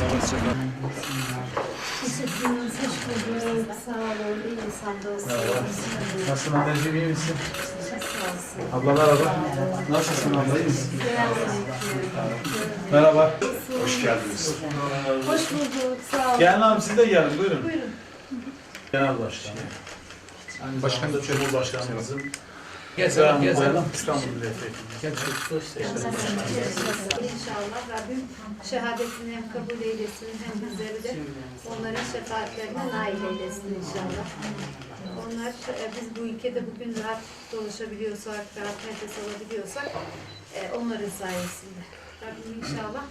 Teşekkürler, hoş bulduk. Sağ olun, iyi hamdolsun. Nasılsın anneciğim iyi misin? Ablalar abla. Nasılsın abla iyi misin? Merhaba. Hoş geldiniz. Hoş bulduk, sağ olun. Gelin abi siz de gelin buyurun. Buyurun. Genel başkan. Aynı Başkan da Cumhurbaşkanımızın Gezelim, gezelim. İstanbul. İnşallah Rabbim şehadetini hem kabul eylesin hem bizleri de onların şefaatlerine nail eylesin inşallah. Onlar, e, biz bu ülkede bugün rahat dolaşabiliyorsak, rahat nefes alabiliyorsak e, onların sayesinde. Rabbim inşallah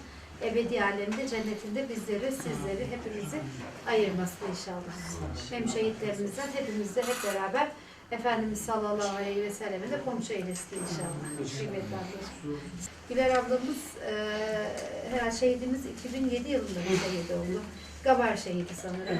ebedi alemde, cennetinde bizleri, sizleri, hepimizi ayırmasın inşallah. Hem şehitlerimizden hepimizle hep beraber Efendimiz sallallahu aleyhi ve selleme de komşu eylesin inşallah. Kıymetli ablacığım. Güler ablamız e, herhalde şehidimiz 2007 yılında bir şehit oldu. Gabar şehidi sanırım.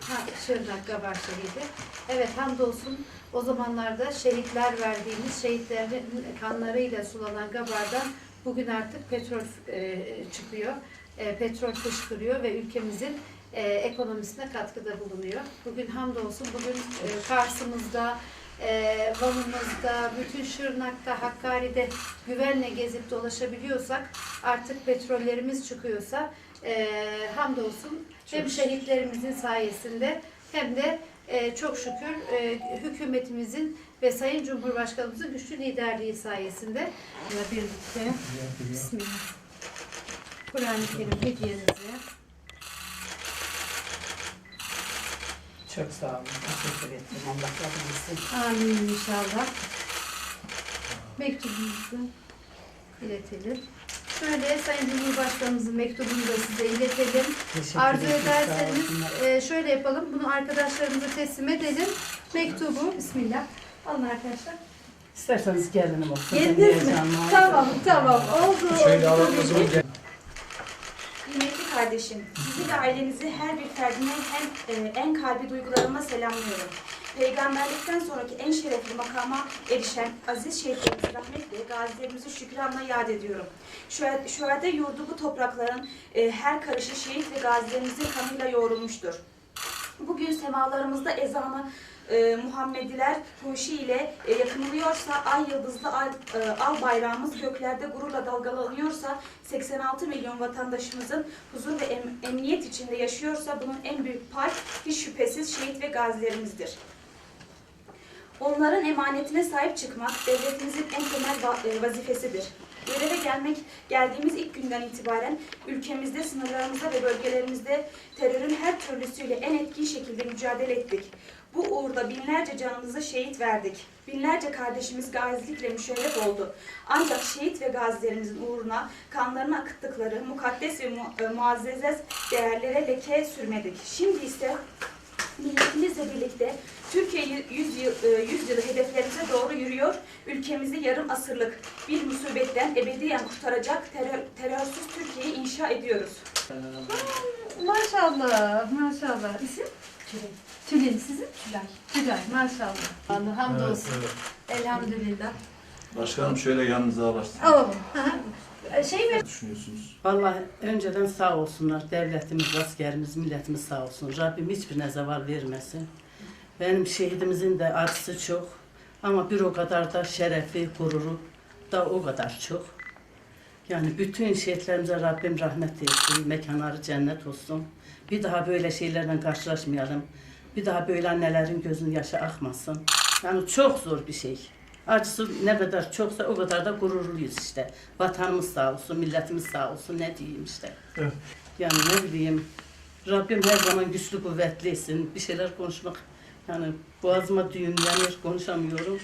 Ha, Şırnak Gabar şehidi. Evet hamdolsun o zamanlarda şehitler verdiğimiz şehitlerin kanlarıyla sulanan Gabar'dan bugün artık petrol e, çıkıyor. E, petrol fışkırıyor ve ülkemizin e, ekonomisine katkıda bulunuyor. Bugün hamdolsun bugün e, Kars'ımızda, e, Van'ımızda, bütün Şırnak'ta, Hakkari'de güvenle gezip dolaşabiliyorsak, artık petrollerimiz çıkıyorsa e, hamdolsun hem şehitlerimizin sayesinde hem de e, çok şükür e, hükümetimizin ve Sayın Cumhurbaşkanımızın güçlü liderliği sayesinde birlikte Bismillah. Kur'an-ı Kerim hediyenizi Çok sağ olun. Teşekkür ederim. Allah razı olsun. Amin inşallah. Mektubumuzu iletelim. Şöyle Sayın Cumhurbaşkanımızın mektubunu da size iletelim. Teşekkür Arzu ederim. Ederseniz e, şöyle yapalım. Bunu arkadaşlarımıza teslim edelim. Mektubu, Bismillah. Alın arkadaşlar. İsterseniz gelinim olsun. Geldiniz mi? heyecanlı. Tamam, tamam. Oldu. Şöyle alalım o zaman. Kardeşim, sizi ve ailenizi her bir ferdine hem e, en kalbi duygularıma selamlıyorum. Peygamberlikten sonraki en şerefli makama erişen aziz şehitlerimizi rahmetle, gazilerimizi şükranla yad ediyorum. Şuhada yurdu bu toprakların e, her karışı şehit ve gazilerimizin kanıyla yoğrulmuştur. Bugün semalarımızda ezanı e, Muhammediler huşi ile e, yakınılıyorsa, ay yıldızlı ay, e, al bayrağımız göklerde gururla dalgalanıyorsa, 86 milyon vatandaşımızın huzur ve em- emniyet içinde yaşıyorsa bunun en büyük pay hiç şüphesiz şehit ve gazilerimizdir. Onların emanetine sahip çıkmak devletimizin en temel e, vazifesidir. Göreve gelmek geldiğimiz ilk günden itibaren ülkemizde, sınırlarımızda ve bölgelerimizde terörün her türlüsüyle en etkin şekilde mücadele ettik. Bu uğurda binlerce canımızı şehit verdik. Binlerce kardeşimiz gazilikle müşerref oldu. Ancak şehit ve gazilerimizin uğruna kanlarını akıttıkları mukaddes ve mu- e, muazzez değerlere leke sürmedik. Şimdi ise milletimizle birlikte Türkiye 100 yıl, e, 100 yılı hedeflerimize doğru yürüyor. Ülkemizi yarım asırlık bir musibetten ebediyen kurtaracak terör, terörsüz Türkiye'yi inşa ediyoruz. Maşallah, maşallah. İsim? Tülin. Tülin sizin? Tülay. Tülay, maşallah. Allah hamdolsun. Evet, evet. Elhamdülillah. Başkanım şöyle yanınıza alaşsın. Alalım. Hı. Şey mi? Ne düşünüyorsunuz? Vallahi önceden sağ olsunlar. Devletimiz, askerimiz, milletimiz sağ olsun. Rabbim hiçbirine zeval vermesin. Benim şehidimizin de acısı çok. Ama bir o kadar da şerefi, gururu da o kadar çok. Yani bütün şehitlerimize Rabbim rahmet etsin. Mekanları cennet olsun. Bir daha böyle şeylerle karşılaşmayalım. Bir daha böyle annelerin gözünün yaşı akmasın. Yani çok zor bir şey. Acısı ne kadar çoksa o kadar da gururluyuz işte. Vatanımız sağ olsun, milletimiz sağ olsun ne diyeyim işte. Evet. Yani ne bileyim Rabbim her zaman güçlü kuvvetlisin. Bir şeyler konuşmak yani boğazıma düğüm yanıyor konuşamıyorum.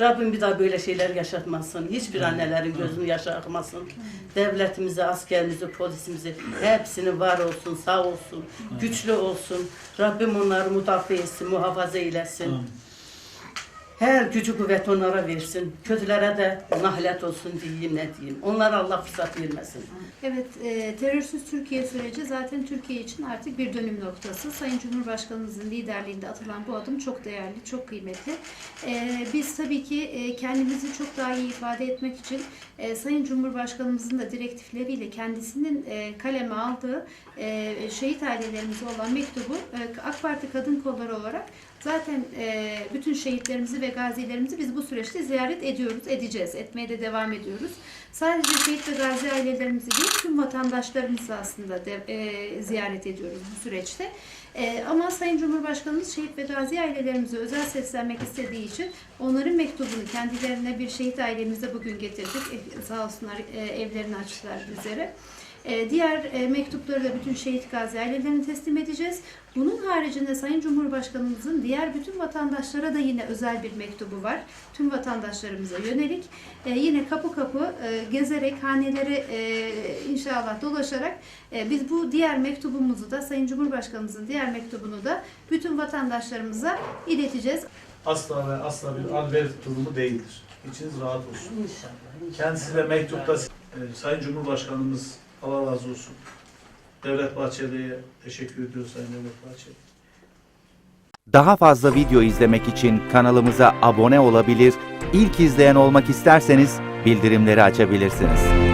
Rabbim bir daha böyle şeyler yaşatmasın. Hiçbir annelerin gözünü yaşı akmasın. Devletimizi, askerimizi, polisimizi hepsini var olsun, sağ olsun, güçlü olsun. Rabbim onları müdafaa etsin, muhafaza eylesin. Her gücü kuvvet onlara versin. Kötülere de nahlet olsun diyeyim ne diyeyim. Onlara Allah fırsat vermesin. Evet, e, terörsüz Türkiye süreci zaten Türkiye için artık bir dönüm noktası. Sayın Cumhurbaşkanımızın liderliğinde atılan bu adım çok değerli, çok kıymetli. E, biz tabii ki e, kendimizi çok daha iyi ifade etmek için e, Sayın Cumhurbaşkanımızın da direktifleriyle kendisinin e, kaleme aldığı e, şehit ailelerimize olan mektubu e, AK Parti Kadın Kolları olarak Zaten e, bütün şehitlerimizi ve gazilerimizi biz bu süreçte ziyaret ediyoruz, edeceğiz, etmeye de devam ediyoruz. Sadece şehit ve gazi ailelerimizi değil, tüm vatandaşlarımızı aslında de, e, ziyaret ediyoruz bu süreçte. E, ama Sayın Cumhurbaşkanımız şehit ve gazi ailelerimize özel seslenmek istediği için onların mektubunu kendilerine bir şehit ailemize bugün getirdik. E, sağ olsunlar e, evlerini açtılar bizlere. E, diğer e, mektupları da bütün şehit gazi ailelerine teslim edeceğiz. Bunun haricinde Sayın Cumhurbaşkanımızın diğer bütün vatandaşlara da yine özel bir mektubu var. Tüm vatandaşlarımıza yönelik. E, yine kapı kapı e, gezerek, haneleri e, inşallah dolaşarak e, biz bu diğer mektubumuzu da Sayın Cumhurbaşkanımızın diğer mektubunu da bütün vatandaşlarımıza ileteceğiz. Asla ve asla bir alver durumu değildir. İçiniz rahat olsun. İnşallah. Kendisiyle mektupta e, Sayın Cumhurbaşkanımız Allah razı olsun. Devlet Bahçeli'ye teşekkür ediyoruz Sayın Devlet Bahçeli. Daha fazla video izlemek için kanalımıza abone olabilir, ilk izleyen olmak isterseniz bildirimleri açabilirsiniz.